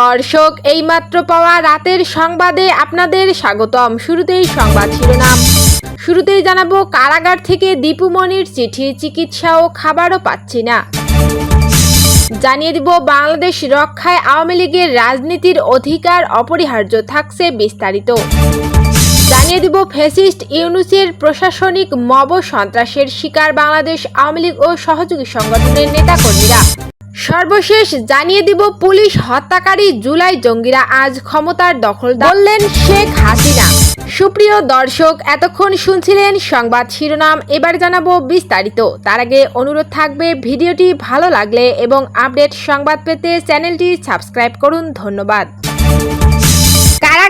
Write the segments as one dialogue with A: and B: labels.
A: দর্শক, এইমাত্র পাওয়া রাতের সংবাদে আপনাদের স্বাগতম। শুরুতেই সংবাদ শিরোনাম। শুরুতেই জানাব, কারাগার থেকে দীপুমণির চিঠি চিকিৎসা ও খাবারও পাচ্ছি না। জানিয়ে দিব, বাংলাদেশ রক্ষায় আওয়ামী লীগের রাজনীতির অধিকার অপরিহার্য থাকছে বিস্তারিত। জানিয়ে দিব ফেসিস্ট ইউনুসের প্রশাসনিক মব সন্ত্রাসের শিকার বাংলাদেশ আওয়ামী লীগ ও সহযোগী সংগঠনের নেতাকর্মীরা। সর্বশেষ জানিয়ে দিব, পুলিশ হত্যাকারী জুলাই জঙ্গিরা আজ ক্ষমতার দখল বললেন শেখ হাসিনা। সুপ্রিয় দর্শক, এতক্ষণ শুনছিলেন সংবাদ শিরোনাম। এবার জানাব বিস্তারিত। তার আগে অনুরোধ থাকবে, ভিডিওটি ভালো লাগলে এবং আপডেট সংবাদ পেতে চ্যানেলটি সাবস্ক্রাইব করুন। ধন্যবাদ।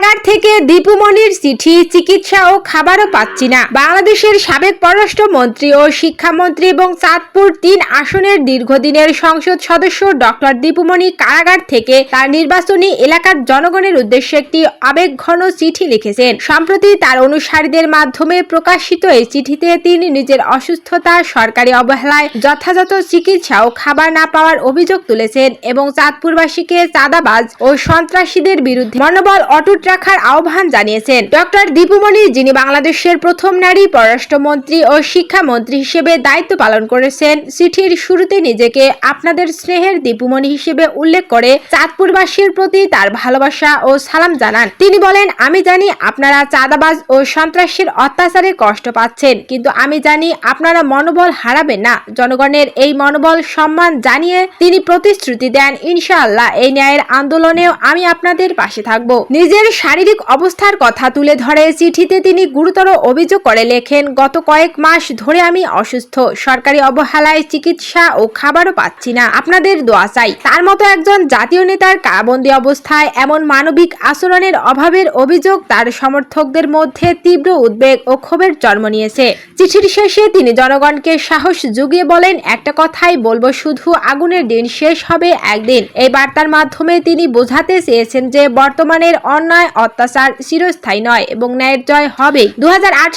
A: কারাগার থেকে দীপুমণির চিঠি, চিকিৎসা ও খাবারও পাচ্ছি না। বাংলাদেশের সাবেক পররাষ্ট্রমন্ত্রী ও শিক্ষামন্ত্রী এবং চাঁদপুর তিন আসনের দীর্ঘদিনের সংসদ সদস্য ডক্টর দীপুমণি কারাগার থেকে তার নির্বাচনী এলাকার জনগণের উদ্দেশ্যে একটি আবেগঘন চিঠি লিখেছেন। সম্প্রতি তার অনুসারীদের মাধ্যমে প্রকাশিত এই চিঠিতে তিনি নিজের অসুস্থতা, সরকারি অবহেলায় যথাযথ চিকিৎসা ও খাবার না পাওয়ার অভিযোগ তুলেছেন এবং চাঁদপুরবাসীকে চাঁদাবাজ ও সন্ত্রাসীদের বিরুদ্ধে মনোবল অটুট রাখার আহ্বান জানিয়েছেন। ডক্টর দীপুমণি, যিনি বাংলাদেশের প্রথম নারী পররাষ্ট্রমন্ত্রী ও শিক্ষামন্ত্রী হিসেবে দায়িত্ব পালন করেছেন, চিঠির শুরুতে নিজেকে আপনাদের স্নেহের দীপুমণি হিসেবে উল্লেখ করে চাঁদপুরবাসীর প্রতি তার ভালোবাসা ও সালাম জানান। তিনি বলেন, আমি জানি আপনারা চাঁদাবাজ ও সন্ত্রাসীর অত্যাচারে কষ্ট পাচ্ছেন, কিন্তু আমি জানি আপনারা মনোবল হারাবেন না। জনগণের এই মনোবল সম্মান জানিয়ে তিনি প্রতিশ্রুতি দেন, ইনশাআল্লাহ এই ন্যায়ের আন্দোলনেও আমি আপনাদের পাশে থাকব। নিজের শারীরিক অবস্থার কথা তুলে ধরে চিঠিতে তিনি গুরুতর অভিযোগ করে লেখেন, গত কয়েক মাস ধরে আমি অসুস্থ। সরকারি অবহেলায় চিকিৎসা ও খাবারও পাচ্ছি না। আপনাদের দোয়া চাই। তার মতো একজন জাতীয় নেতার কারাবন্দী অবস্থায় এমন মানবিক আচরণের অভাবের অভিযোগ তার সমর্থকদের মধ্যে তীব্র উদ্বেগ ও ক্ষোভের জন্ম নিয়েছে। চিঠির শেষে তিনি জনগণকে সাহস জুগিয়ে বলেন, একটা কথাই বলব, শুধু আগুনের দিন শেষ হবে একদিন। এই বার্তার মাধ্যমে তিনি বোঝাতে চেয়েছেন যে, বর্তমানের অন্যায় অত্যাচার চিরস্থায়ী নয় এবং ন্যায়ের জয় হবে দু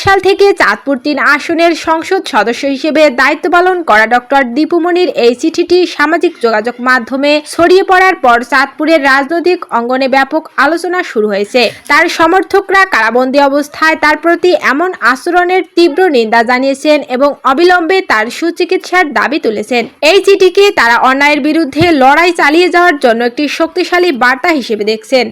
A: সাল থেকে চাঁদপুর তিন আসনের সংসদ সদস্য হিসেবে দায়িত্ব পালন করা ডক্টর দীপুমণির এই চিঠিটি সামাজিক যোগাযোগ মাধ্যমে ছড়িয়ে পড়ার পর চাঁদপুরের রাজনৈতিক অঙ্গনে ব্যাপক আলোচনা শুরু হয়েছে। তার সমর্থকরা কারাবন্দী অবস্থায় তার প্রতি এমন আচরণের তীব্র নিন্দা জানিয়েছেন এবং অবিলম্বে তার সুচিকিৎসার দাবি তুলেছেন। এই চিঠিকে তারা অন্যায়ের বিরুদ্ধে লড়াই চালিয়ে যাওয়ার জন্য একটি শক্তিশালী বার্তা হিসেবে দেখছেন।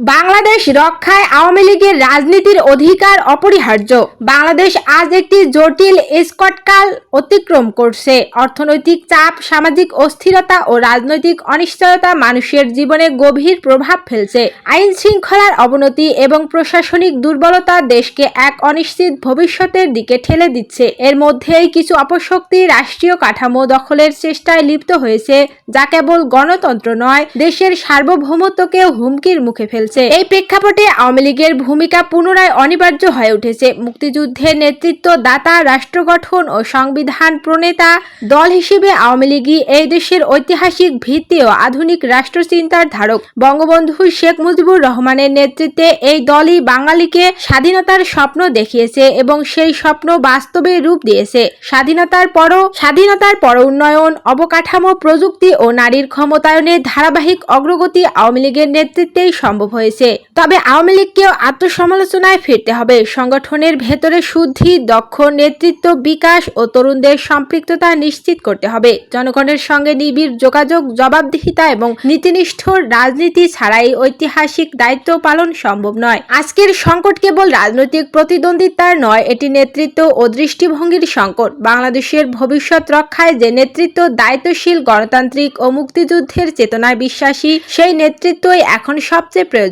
A: বাংলাদেশ রক্ষায় আওয়ামী লীগের রাজনীতির অধিকার অপরিহার্য। বাংলাদেশ আজ একটি জটিল স্কটকাল অতিক্রম করছে। অর্থনৈতিক চাপ, সামাজিক অস্থিরতা ও রাজনৈতিক অনিশ্চয়তা মানুষের জীবনে গভীর প্রভাব ফেলছে। আইন শৃঙ্খলার অবনতি এবং প্রশাসনিক দুর্বলতা দেশকে এক অনিশ্চিত ভবিষ্যতের দিকে ঠেলে দিচ্ছে। এর মধ্যেই কিছু অপশক্তি রাষ্ট্রীয় কাঠামো দখলের চেষ্টায় লিপ্ত হয়েছে, যা কেবল গণতন্ত্র নয়, দেশের সার্বভৌমত্বকেও হুমকির মুখে ফেলছে। এই প্রেক্ষাপটে আওয়ামী লীগের ভূমিকা পুনরায় অনিবার্য হয়ে উঠেছে। মুক্তিযুদ্ধের নেতৃত্ব দাতা রাষ্ট্র গঠন ও সংবিধান প্রণেতা দল হিসেবে আওয়ামী লীগই এই দেশের ঐতিহাসিক ভিত্তি ও আধুনিক রাষ্ট্রচিন্তার ধারক। বঙ্গবন্ধু শেখ মুজিবুর রহমানের নেতৃত্বে এই দলই বাঙালিকে স্বাধীনতার স্বপ্ন দেখিয়েছে এবং সেই স্বপ্ন বাস্তবে রূপ দিয়েছে। স্বাধীনতার পরও, স্বাধীনতার পর উন্নয়ন, অবকাঠামো, প্রযুক্তি ও নারীর ক্ষমতায়নের ধারাবাহিক অগ্রগতি আওয়ামী লীগের নেতৃত্বেই সম্ভব হয়েছে। তবে আওয়ামী লীগকেও আত্মসমালোচনায় ফিরতে হবে। সংগঠনের ভেতরে শুদ্ধি, দক্ষ নেতৃত্ব, বিকাশ ও তরুণদের সম্পৃক্ততা নিশ্চিত করতে হবে। জনগণের সঙ্গে নিবিড় যোগাযোগ, জবাবদিহিতা এবং নীতিনিষ্ঠ রাজনীতি ছাড়াই ঐতিহাসিক দায়িত্ব পালন সম্ভব নয়। আজকের সংকট কেবল রাজনৈতিক প্রতিদ্বন্দ্বিতার নয়, এটি নেতৃত্ব ও দৃষ্টিভঙ্গির সংকট। বাংলাদেশের ভবিষ্যৎ রক্ষায় যে নেতৃত্ব দায়িত্বশীল গণতান্ত্রিক ও মুক্তিযুদ্ধের চেতনায় বিশ্বাসী, সেই নেতৃত্বই এখন সবচেয়ে প্রয়োজন।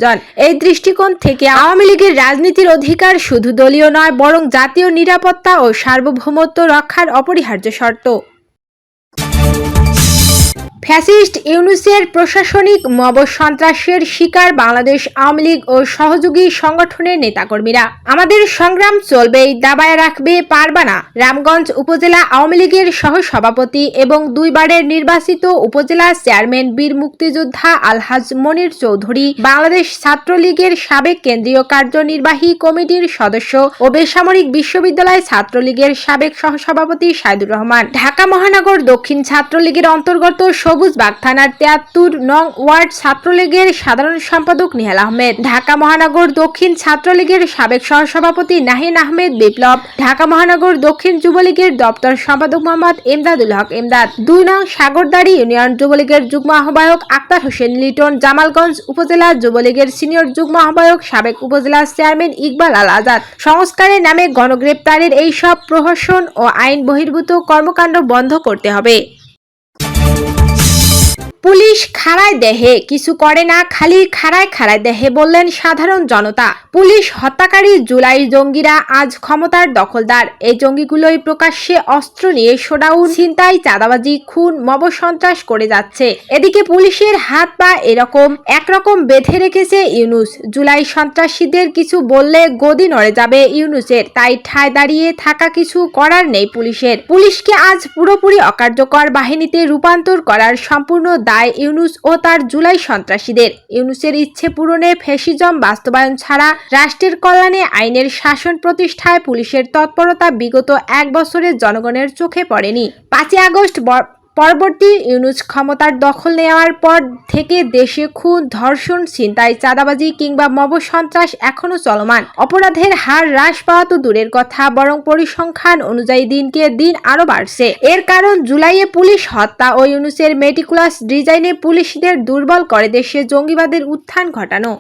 A: এই দৃষ্টিকোণ থেকে আওয়ামী লীগের রাজনীতির অধিকার শুধু দলীয় নয়, বরং জাতীয় নিরাপত্তা ও সার্বভৌমত্ব রক্ষার অপরিহার্য শর্ত। ফ্যাসিস্ট ইউনুসের প্রশাসনিক মব সন্ত্রাসের শিকার বাংলাদেশ আওয়ামী লীগ ও সহযোগী সংগঠনের নেতাকর্মীরা। আমাদের সংগ্রাম চলবেই, দাবায় রাখবে পারবা না। রামগঞ্জ উপজেলা আওয়ামী লীগের সহ সভাপতি এবং দুইবারের নির্বাচিত উপজেলা চেয়ারম্যান বীর মুক্তিযোদ্ধা আলহাজ মনির চৌধুরী, বাংলাদেশ ছাত্রলীগের সাবেক কেন্দ্রীয় কার্যনির্বাহী কমিটির সদস্য ও বেসামরিক বিশ্ববিদ্যালয় ছাত্রলীগের সাবেক সহসভাপতি সাইদুর রহমান। ঢাকা মহানগর দক্ষিণ ছাত্রলীগের অন্তর্গত সবুজবাগ থানার তিয়াত্তর নং ওয়ার্ড ছাত্রলীগের সাধারণ সম্পাদক নিহাল আহমেদ, ঢাকা মহানগর দক্ষিণ ছাত্রলীগের সাবেক সহসভাপতি নাহিন আহমেদ বিপ্লব, ঢাকা মহানগর দক্ষিণ যুবলীগের দপ্তর সম্পাদক মোহাম্মদ এমদাদুল হক এমদাদ দুই নং সাগরদাড়ি ইউনিয়ন যুবলীগের যুগ্ম আহ্বায়ক আক্তার হোসেন লিটন, জামালগঞ্জ উপজেলা যুবলীগের সিনিয়র যুগ্ম আহ্বায়ক সাবেক উপজেলা চেয়ারম্যান ইকবাল আল আজাদ। সংস্কারের নামে গণগ্রেপ্তারের এই সব প্রহসন ও আইন বহির্ভূত কর্মকাণ্ড বন্ধ করতে হবে। পুলিশ খাড়ায় দেহে, কিছু করে না, খালি খাড়ায় খাড়ায় দেহে বললেন সাধারণ জনতা। পুলিশ হত্যাকারী জুলাই জঙ্গিরা আজ ক্ষমতার দখলদার। এই জঙ্গিগুলোই প্রকাশ্যে অস্ত্র নিয়ে শোডাউন, ছিনতাই, চাঁদাবাজি, খুন, মব সন্ত্রাস করে যাচ্ছে। এদিকে পুলিশের হাত পা এরকম, একরকম বেঁধে রেখেছে ইউনুস। জুলাই সন্ত্রাসীদের কিছু বললে গদি নড়ে যাবে ইউনুসের, তাই ঠায় দাঁড়িয়ে থাকা কিছু করার নেই পুলিশের। পুলিশকে আজ পুরোপুরি অকার্যকর বাহিনীতে রূপান্তর করার সম্পূর্ণ দায় ইউনুস ও তার জুলাই সন্ত্রাসীদের। ইউনুসের ইচ্ছে পূরণে ফেসিজম বাস্তবায়ন ছাড়া রাষ্ট্রের কল্যাণে আইনের শাসন প্রতিষ্ঠায় পুলিশের তৎপরতা বিগত এক বছরে জনগণের চোখে পড়েনি। পাঁচই আগস্ট পরবর্তী ইউনুস ক্ষমতার দখল নেওয়ার পর থেকে দেশে খুন, ধর্ষণ, ছিনতাই, চাঁদাবাজি কিংবা মব সন্ত্রাস এখনও চলমান। অপরাধের হার হ্রাস পাওয়া তো দূরের কথা, বরং পরিসংখ্যান অনুযায়ী দিনকে দিন আরও বাড়ছে। এর কারণ, জুলাইয়ে পুলিশ হত্যা ও ইউনুসের মেটিকুলাস ডিজাইনে পুলিশদের দুর্বল করে দেশে জঙ্গিবাদের উত্থান ঘটানো।